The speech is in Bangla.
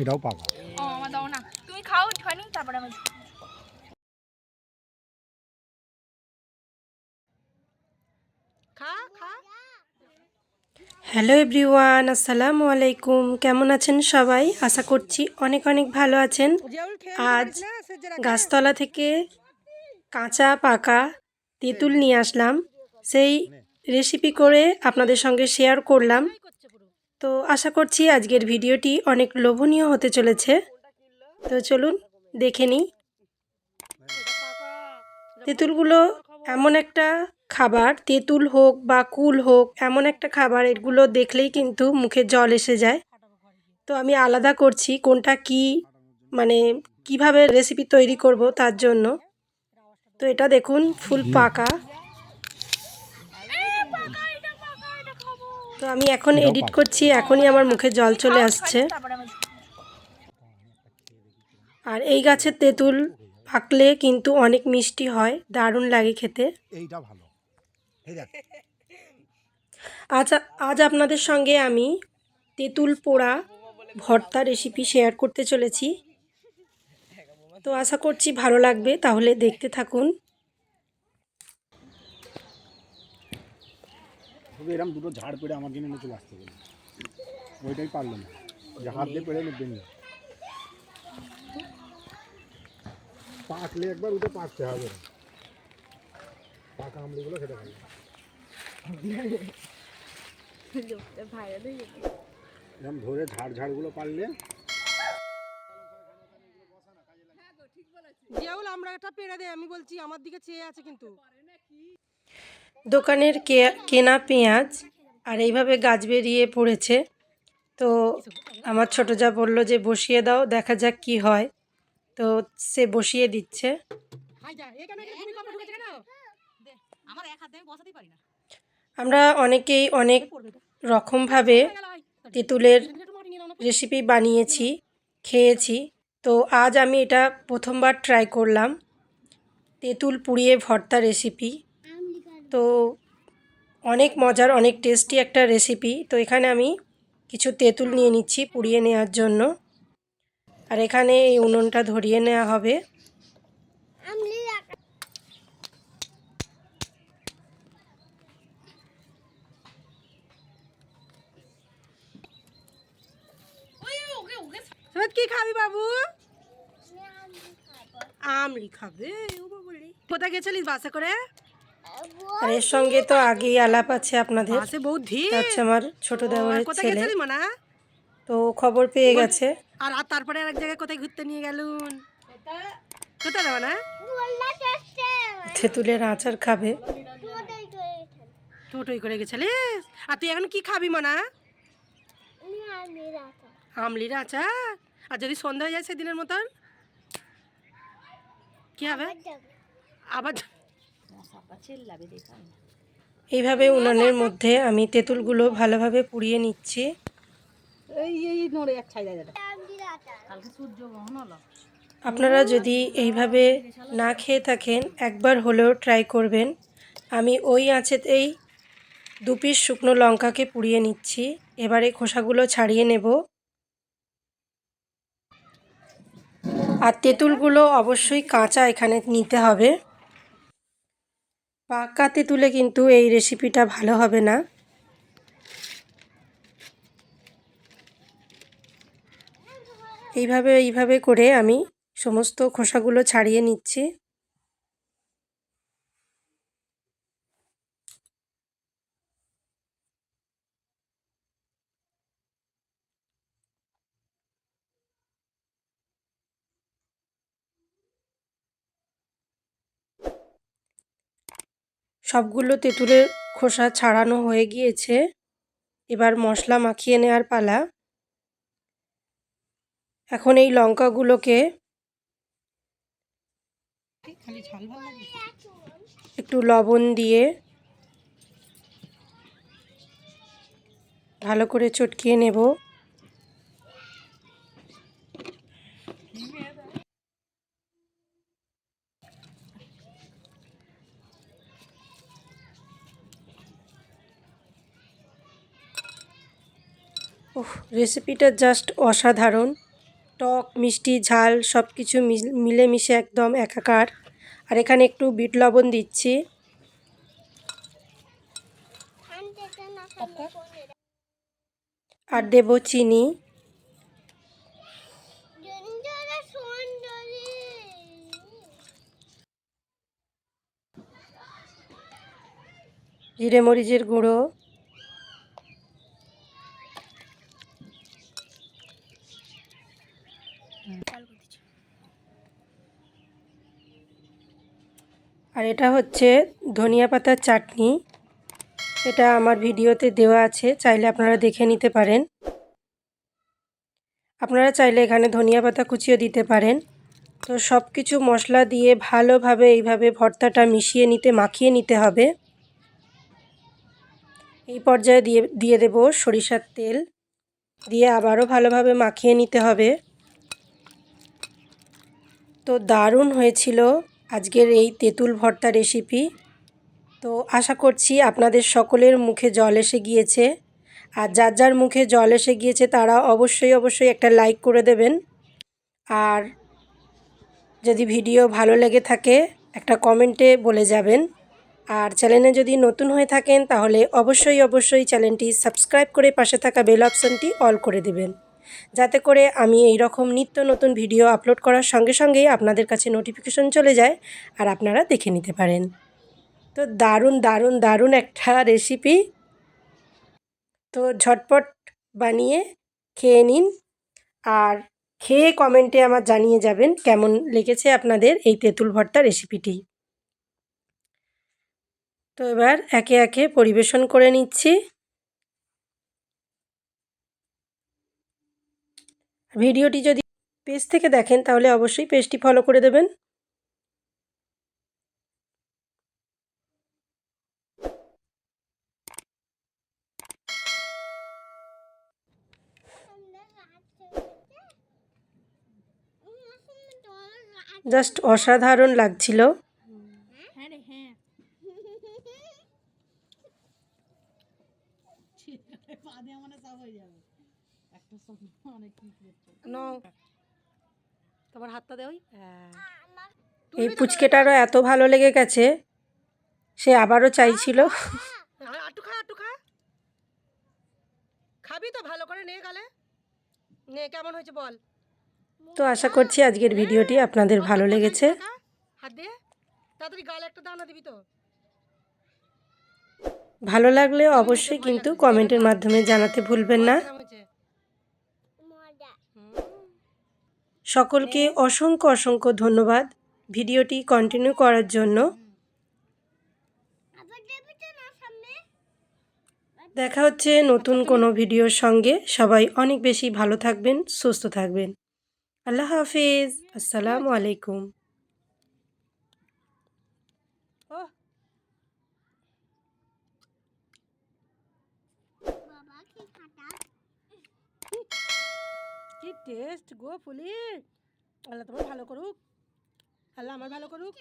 এটাও পাকা ও আমার দাও না। তুমি খাও একটুখানি তারপরে আমি খা খা। হ্যালো এভরিওয়ান আসসালামু আলাইকুম। কেমন আছেন সবাই? আশা করছি অনেক অনেক ভালো আছেন। আজ গাছতলা থেকে কাঁচা পাকা তেঁতুল নিয়ে আসলাম। সেই রেসিপি করে আপনাদের সঙ্গে শেয়ার করলাম। তো আশা করছি আজকের ভিডিওটি অনেক লোভনীয় হতে চলেছে। তো চলুন দেখে নিই। তেঁতুলগুলো এমন একটা খাবার তেঁতুল হোক বা কুল হোক এমন একটা খাবার এগুলো দেখলেই কিন্তু মুখে জল এসে যায়। তো আমি আলাদা করছি কোনটা কি মানে কীভাবে রেসিপি তৈরি করব তার জন্য। তো এটা দেখুন ফুল পাকা। তো আমি এখন এডিট করছি এখনই আমার মুখে জল চলে আসছে। আর এই গাছের তেঁতুল পাকলে কিন্তু অনেক মিষ্টি হয় দারুণ লাগে খেতে। এইটা ভালো। আজ আজ আপনাদের সঙ্গে আমি তেঁতুল পোড়া ভর্তা রেসিপি শেয়ার করতে চলেছি। তো আশা করছি ভালো লাগবে তাহলে দেখতে থাকুন। শুধু এরকম দুটো ঝাড় পেড়ে আমার জন্য নিয়ে চলে আসতে গেল ওইটাই পারল না। যে হাত দিয়ে পেড়ে নেবেন না পাকলে একবার উঠে পাকতে হবে। পাকা আমলিগুলো খেতে ভালো এরকম ধরে ঝাড় ঝাড়গুলো পারলে। জিয়াউল আমরা একটা পেড়ে দে আমি বলছি আমার দিকে চেয়ে আছে কিন্তু। দোকানের কেনা পেঁয়াজ আর এইভাবে গাছ বেরিয়ে পড়েছে তো আমার ছোটো যা বলল যে বসিয়ে দাও, দেখা যাক কি হয় তো সে বসিয়ে দিচ্ছে আমার অনেকেই অনেক রকমভাবে। তেঁতুলের। রেসিপি বানিয়েছি, খেয়েছি তো আজ আমি এটা প্রথমবার ট্রাই করলাম, তেঁতুল পুড়িয়ে ভর্তা রেসিপি তো অনেক মজার অনেক টেস্টি একটা রেসিপি তো এখানে আমি কিছু তেঁতুল নিয়ে নিচ্ছি পুড়িয়ে নেওয়ার জন্য। আর এখানে এই উনুনটা ধরিয়ে নেওয়া হবে। কি খাবি বাবু? আমলি খাবে। ও কোথায় গেছিলিস বাসে করে? আর এর সঙ্গে তো আগেই আলাপ আছে আপনাদের। হচ্ছে আমার ছোট দেওয়ারের ছেলে। মানা? তো খবর পেয়ে গেছে। আর আর তারপরে আরেক জায়গায় কোথায় ঘুরতে নিয়ে গেলুন? কোথায় যাব না তেঁতুলের আচার খাবে। টোটোই করে গেছিলিস? আর তুই এখন কি খাবি মানা? আমলির আচার। আর যদি সন্ধ্যা হয়ে যায় সেদিনের মতন? কি হবে? আবার এইভাবে উনানের মধ্যে আমি তেঁতুলগুলো ভালোভাবে পুড়িয়ে নিচ্ছি। আপনারা যদি এইভাবে না খেয়ে থাকেন একবার হলেও ট্রাই করবেন। আমি ওই আঁচেতেই দু পিস শুকনো লঙ্কাকে পুড়িয়ে নিচ্ছি। এবারে খোসাগুলো ছাড়িয়ে নেব। আর তেঁতুলগুলো অবশ্যই কাঁচা এখানে নিতে হবে। পাকা তুলে কিন্তু এই রেসিপিটা ভালো হবে না। এইভাবে এইভাবে করে আমি সমস্ত খোসাগুলো ছাড়িয়ে নিচ্ছি। সবগুলো তেঁতুলের খোসা ছাড়ানো হয়ে গিয়েছে। এবার মশলা মাখিয়ে নেওয়ার পালা। এখন এই লঙ্কাগুলোকে একটু লবণ দিয়ে ভালো করে চটকিয়ে নেব। ওহ রেসিপিটা জাস্ট অসাধারণ। টক, মিষ্টি, ঝাল সব কিছু মিলেমিশে একদম একাকার। আর এখানে একটু বিট লবণ দিচ্ছি। আর দেব চিনি। জিরে মরিচের গুঁড়ো। আর এটা হচ্ছে ধনিয়া পাতার চাটনি। এটা আমার ভিডিওতে দেওয়া আছে, চাইলে আপনারা দেখে নিতে পারেন। আপনারা চাইলে এখানে ধনিয়া পাতা কুচিও দিতে পারেন। তো সব কিছু মশলা দিয়ে ভালোভাবে এইভাবে ভর্তাটা মিশিয়ে নিতে, মাখিয়ে নিতে হবে। এই পর্যায়ে দিয়ে দিয়ে দেব সরিষার তেল। দিয়ে আবারও ভালোভাবে মাখিয়ে নিতে হবে। তো দারুণ হয়েছিল। আজকের এই তেঁতুল ভর্তা রেসিপি তো আশা করছি আপনাদের সকলের মুখে জল এসে গিয়েছে। আর যার যার মুখে জল এসে গিয়েছে, তারা অবশ্যই অবশ্যই একটা লাইক করে দেবেন। আর যদি ভিডিও ভালো লেগে থাকে, একটা কমেন্টে বলে যাবেন। আর চ্যানেলে যদি নতুন হয়ে থাকেন, তাহলে অবশ্যই অবশ্যই চ্যানেলটি সাবস্ক্রাইব করে পাশে থাকা বেল অপশানটি অল করে দেবেন। যাতে করে আমি এই রকম নিত্য নতুন ভিডিও আপলোড করার সঙ্গে সঙ্গেই আপনাদের কাছে নোটিফিকেশন চলে যায় আর আপনারা দেখে নিতে পারেন। তো দারুণ দারুণ দারুণ একটা রেসিপি তো ঝটপট বানিয়ে খেয়ে নিন আর খেয়ে কমেন্টে আমার জানিয়ে যাবেন কেমন লেগেছে আপনাদের এই তেঁতুল ভর্তা রেসিপিটি তো এবার একে একে পরিবেশন করে নিচ্ছি। ভিডিওটি যদি পেজ থেকে দেখেন তাহলে অবশ্যই পেজটি ফলো করে দেবেন। জাস্ট অসাধারণ লাগছিল। হ্যাঁ তোমার হাতটা দে ওই। এই পুচকেটারও এত ভালো লেগে গেছে সে আবারও চাইছিল। আটু খা আটু খা। খাবি তো ভালো করে নে গালে। নে কেমন হয়েছে বল। তো আশা করছি আজকের ভিডিওটি আপনাদের ভালো লেগেছে। হাত দিয়ে তাড়াতাড়ি গালে একটা দানা দিবি তো। ভালো লাগলে অবশ্যই কিন্তু কমেন্টের মাধ্যমে জানাতে ভুলবেন না কেমন হয়েছে সকলকে অসংখ্য অসংখ্য ধন্যবাদ। ভিডিওটি কন্টিনিউ করার জন্য। দেখা হচ্ছে নতুন কোনো ভিডিওর সঙ্গে। সবাই অনেক বেশি ভালো থাকবেন, সুস্থ থাকবেন। আল্লাহ হাফিজ। আসসালামু আলাইকুম ও কি টেস্ট গো ফুলি? আল্লাহ তোমার ভালো করুক। আল্লাহ আমার ভালো করুক।